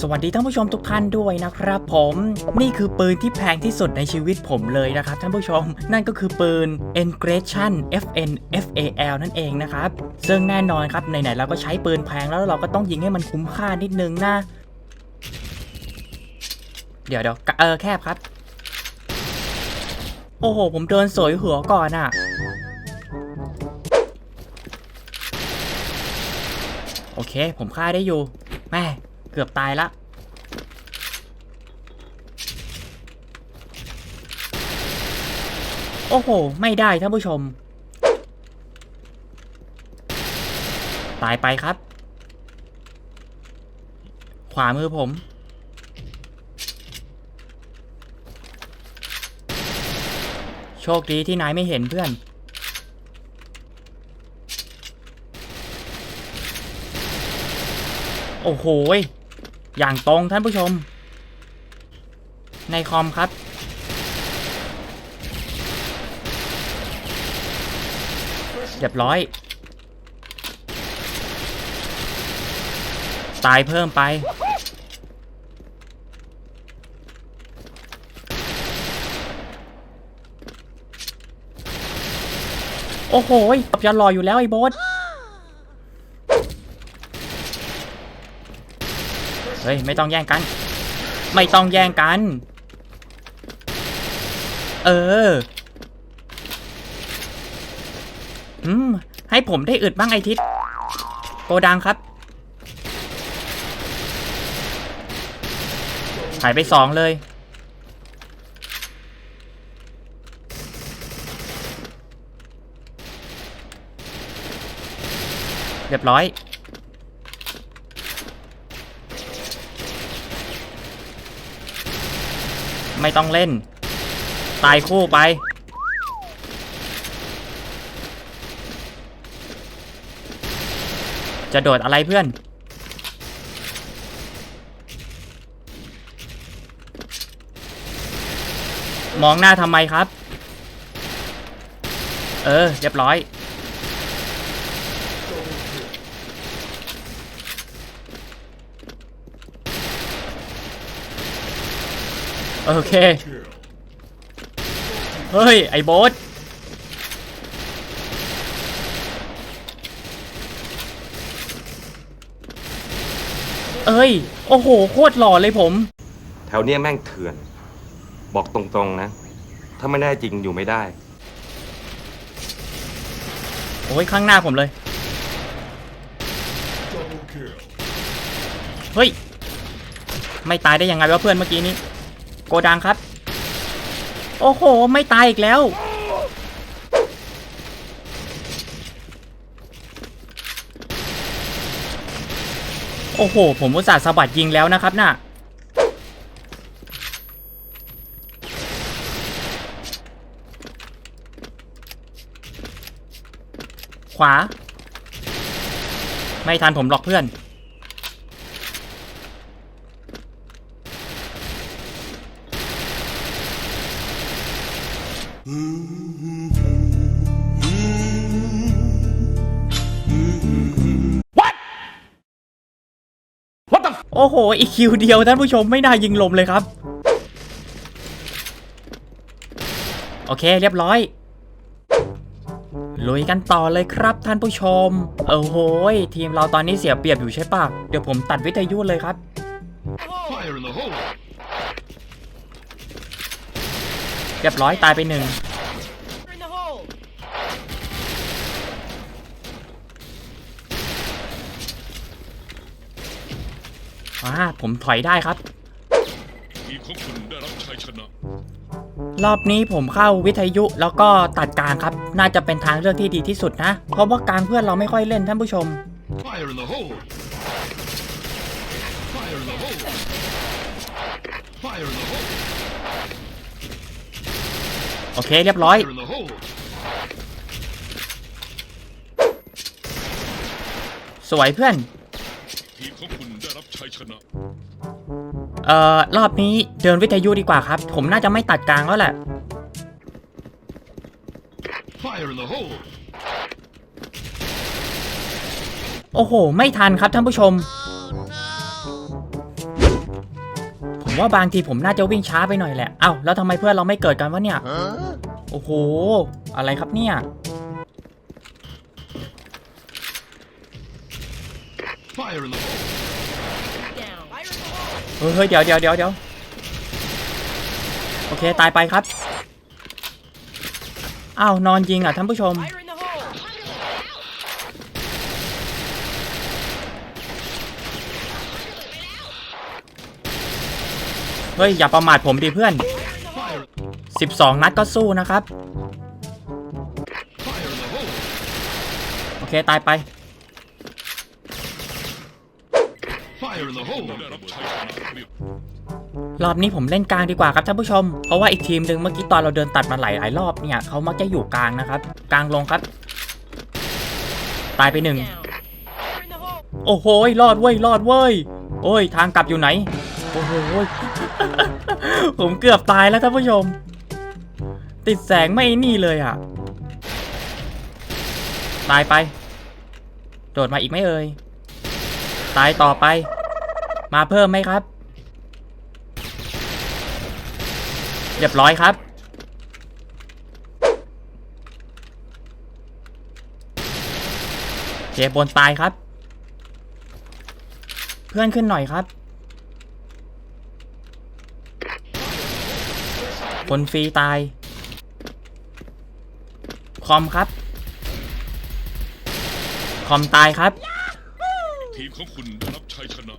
สวัสดีท่านผู้ชมทุกท่านด้วยนะครับผมนี่คือปืนที่แพงที่สุดในชีวิตผมเลยนะครับท่านผู้ชม นั่นก็คือปืน Engagement FN FAL นั่นเองนะครับซึ่งแน่นอนครับไหนๆเราก็ใช้ปืนแพงแล้วเราก็ต้องยิงให้มันคุ้มค่านิดนึงนะ เดี๋ยวเดี๋ยวเออแคบครับ โอ้โห ผมเดินสวยหัวก่อนอะ่ะโอเค ผมฆ่าได้อยู่แม่ กือบตายละโอ้โห ไม่ได้ท่านผู้ชม ตายไปครับ ขวามือผม โชคดีที่นายไม่เห็นเพื่อน โอ้โห อย่างตรงท่านผู้ชม ในคอมครับ เรียบร้อย ตายเพิ่มไป โอ้โหยยันรออยู่แล้วไอ้โบส เฮ้ยไม่ต้องแย่งกัน ไม่ต้องแย่งกัน เอออืมให้ผมได้อึดบ้างไอทิศโกดังครับหายไปสองเลย เรียบร้อย ไม่ต้องเล่น ตายคู่ไป จะโดดอะไรเพื่อน มองหน้าทำไมครับ เออ เรียบร้อย โอเค เฮ้ย ไอ้โบ๊ทเอ้ย โอ้โห โคตรหล่อเลยผม แถวเนี้ยแม่งเถื่อน บอกตรงๆนะ ถ้าไม่แน่จริงอยู่ไม่ได้ โอ้ย ข้างหน้าผมเลย เฮ้ย ไม่ตายได้ยังไงวะเพื่อนเมื่อกี้นี้ โกดังครับ โอ้โห ไม่ตายอีกแล้ว โอ้โห ผมอุตส่าห์สะบัดยิงแล้วนะครับน่ะขวา ไม่ทันผมหรอกเพื่อน โอ้โห อีกคิวเดียวท่านผู้ชมไม่น่ายิงลมเลยครับ โอเคเรียบร้อยลุยกันต่อเลยครับท่านผู้ชมโอ้โหยทีมเราตอนนี้เสียเปรียบอยู่ใช่ปะเดี๋ยวผมตัดวิทยุเลยครับ Fire in the hole! เรียบร้อยตายไปหนึ่ง in the hole! อ่าผมถอยได้ครับ ทีมของคุณได้รับชัยชนะ รอบนี้ผมเข้าวิทยุแล้วก็ตัดกลางครับ น่าจะเป็นทางเลือกที่ดีที่สุดนะ เพราะว่ากลางเพื่อนเราไม่ค่อยเล่นท่านผู้ชม Fire in the hole! Fire in the hole! Fire in the hole! โอเค เรียบร้อย สวยเพื่อนทีมของคุณได้รับชัยชนะเอ่อ รอบนี้เดินวิทยุดีกว่าครับ ผมน่าจะไม่ตัดกลางแล้วแหละ โอ้โห ไม่ทันครับท่านผู้ชม ว่าบางทีผมน่าจะวิ่งช้าไปหน่อยแหละ เอ้าแล้วทำไมเพื่อนเราไม่เกิดกันวะเนี่ย Huh? โอ้โห อะไรครับเนี่ย Fire in the hole! Down. Fire in the hole! เฮ้ยเฮ้ยเดี๋ยวเดี๋ยวเดี๋ยวเดี๋ยวโอเค ตายไปครับ อ้าว นอนยิงอะท่านผู้ชม Fire in เฮ้ย อย่าประมาทผมดิเพื่อน 12 นัดก็สู้นะครับ โอเค ตายไป รอบนี้ผมเล่นกลางดีกว่าครับท่านผู้ชม เพราะว่าอีกทีมหนึ่งเมื่อกี้ตอนเราเดินตัดมาหลายหลายรอบเนี่ยเขามักจะอยู่กลางนะครับ กลางลงครับ ตายไปหนึ่ง โอ้โห รอดเว้ย รอดเว้ย โอ้ย ทางกลับอยู่ไหน โอ้โห ผมเกือบตายแล้วท่านผู้ชม ติดแสงไม่นี่เลยอะ ตายไป โดดมาอีกไหมเอ่ย ตายต่อไป มาเพิ่มไหมครับ เรียบร้อยครับ เจบนตายครับ เพื่อนขึ้นหน่อยครับ คนฟรีตาย คอมครับ คอมตายครับ ทีมของคุณได้รับชัยชนะ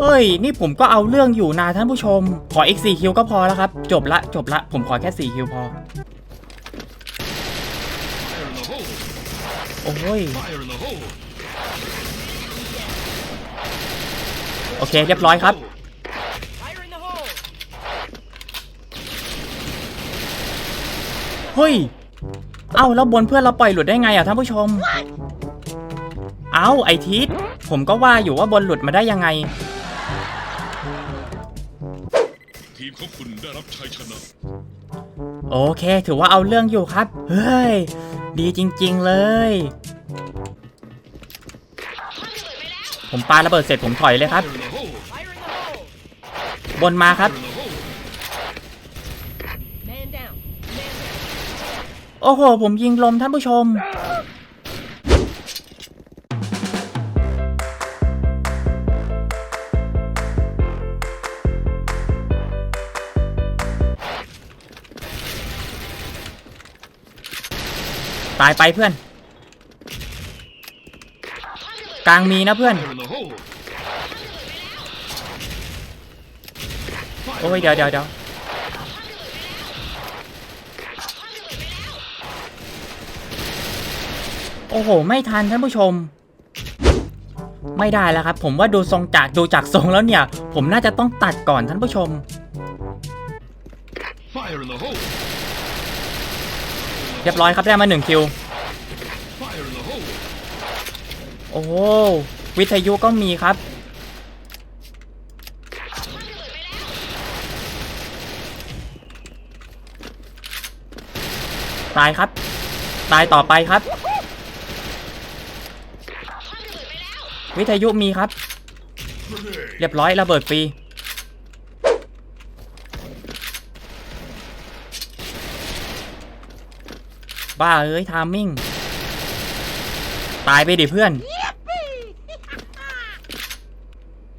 เฮ้ย นี่ผมก็เอาเรื่องอยู่นะท่านผู้ชม ขออีก4คิวก็พอแล้วครับ จบละ จบละ ผมขอแค่4คิวพอ Fire in the hole! โอ้ย Fire in the hole! โอเค เรียบร้อยครับ Fire in the hole! เฮ้ย เอ้าแล้วบนเพื่อนเราปล่อยหลุดได้ไงอะท่านผู้ชม เอ้าไอทิศผมก็ว่าอยู่ว่าบนหลุดมาได้ยังไง ทีมของคุณได้รับชัยชนะ โอเค ถือว่าเอาเรื่องอยู่ครับ เฮ้ย ดีจริง ๆเลย ผมปาระเบิดเสร็จผมถอยเลยครับ Fire in the hole! Fire in the hole! บนมาครับ Fire in the hole! Man down. Man down. โอ้โห ผมยิงลมท่านผู้ชม ตายไปเพื่อน กลางมีนะเพื่อน โอ้ย เดี๋ยวเดี๋ยวเดี๋ยว โอ้โห ไม่ทันท่านผู้ชม ไม่ได้แล้วครับ ผมว่าดูทรงจากดูจากทรงแล้วเนี่ย ผมน่าจะต้องตัดก่อนท่านผู้ชม เรียบร้อยครับได้มาหนึ่งคิว โอ้โหวิทยุก็มีครับตายครับ ตายต่อไปครับ วิทยุมีครับ เรียบร้อยระเบิดฟรีบ้าเอ้ยทามมิ่ง ตายไปดิเพื่อน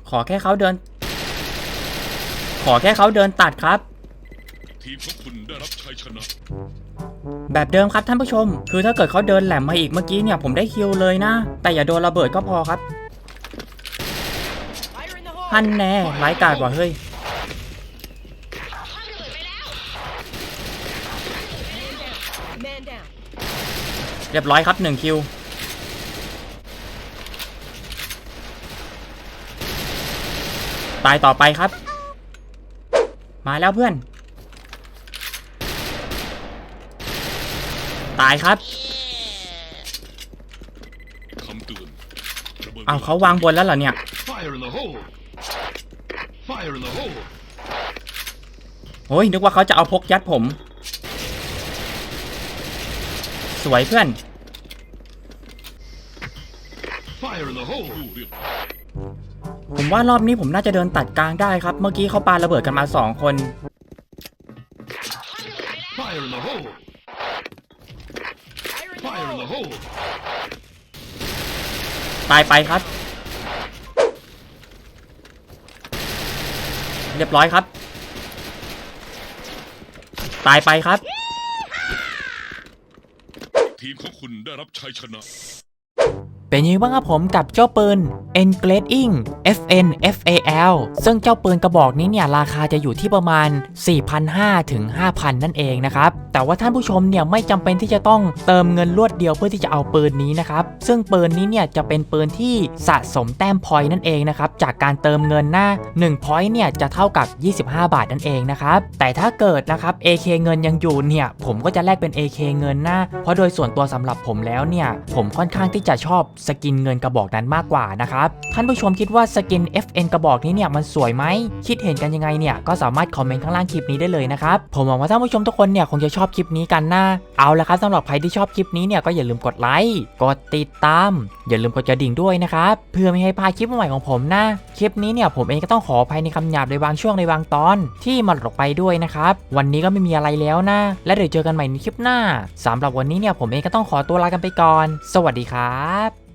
ขอแค่เขาเดิน ขอแค่เขาเดินตัดครับ ทีมของคุณได้รับชัยชนะ แบบเดิมครับท่านผู้ชม คือถ้าเกิดเขาเดินแหลมมาอีกเมื่อกี้เนี่ยผมได้คิวเลยนะ แต่อย่าโดนระเบิดก็พอครับ Fire in the hole! ฮันแน่ร้ายกาจกว่าเฮ้ย Man down. เรียบร้อยครับหนึ่งคิวตายต่อไปครับ มาแล้วเพื่อน ตายครับคำเตือนระเบิดเอาเขาวางบนแล้วเหรอเนี่ย Fire in the hole! Fire in the hole! โอ้ยนึกว่าเขาจะเอาพกยัดผม สวยเพื่อน Fire in the hole! รู้เรื่องผมว่ารอบนี้ผมน่าจะเดินตัดกลางได้ครับ เมื่อกี้เขาปาระเบิดกันมาสองคน Fire in the hole! Fire in the Fire in the hole! hole! ตายไปครับ เรียบร้อยครับ ตายไปครับ ทีมของคุณได้รับชัยชนะ เป็นยังไงบ้างครับผมกับเจ้าปืน e n g r a d i n g FN FAL ซึ่งเจ้าปืนกระบอกนี้เนี่ยราคาจะอยู่ที่ประมาณ 4,500ถึง5,000 นั่นเองนะครับ แต่ว่าท่านผู้ชมเนี่ยไม่จำเป็นที่จะต้องเติมเงินรวดเดียวเพื่อที่จะเอาปืนนี้นะครับ ซึ่งปืนนี้เนี่ยจะเป็นปืนที่สะสมแต้มพอยต์นั่นเองนะครับ จากการเติมเงินหน้า1พอยต์เนี่ยจะเท่ากับ 25 บาทนั่นเองนะครับ แต่ถ้าเกิดนะครับ AK เงินยังอยู่เนี่ยผมก็จะแลกเป็น AK เงินหน้า เพราะโดยส่วนตัวสำหรับผมแล้วเนี่ยผมค่อนข้างที่จะชอบสกินเงินกระบอกนั้นมากกว่านะครับ ท่านผู้ชมคิดว่าสกิน FN กระบอกนี้เนี่ยมันสวยไหม คิดเห็นกันยังไงเนี่ยก็สามารถคอมเมนต์ข้างล่างคลิปนี้ได้เลยนะครับ ผมหวังว่าท่านผู้ชมทุกคนเนี่ยคงจะชอบคลิปนี้กันนะเอาละครับสำหรับใครที่ชอบคลิปนี้เนี่ยก็อย่าลืมกดไลค์กดติดตาม อย่าลืมกดกระดิ่งด้วยนะครับเพื่อไม่ให้พลาดคลิปใหม่ของผมนะคลิปนี้เนี่ยผมเองก็ต้องขออภัยในคำหยาบในบางช่วงในบางตอน ที่มันหลุดออกไปด้วยนะครับวันนี้ก็ไม่มีอะไรแล้วนะ และเดี๋ยวเจอกันใหม่ในคลิปหน้าสำหรับวันนี้เนี่ยผมเองก็ต้องขอตัวลากันไปก่อน สวัสดีครับ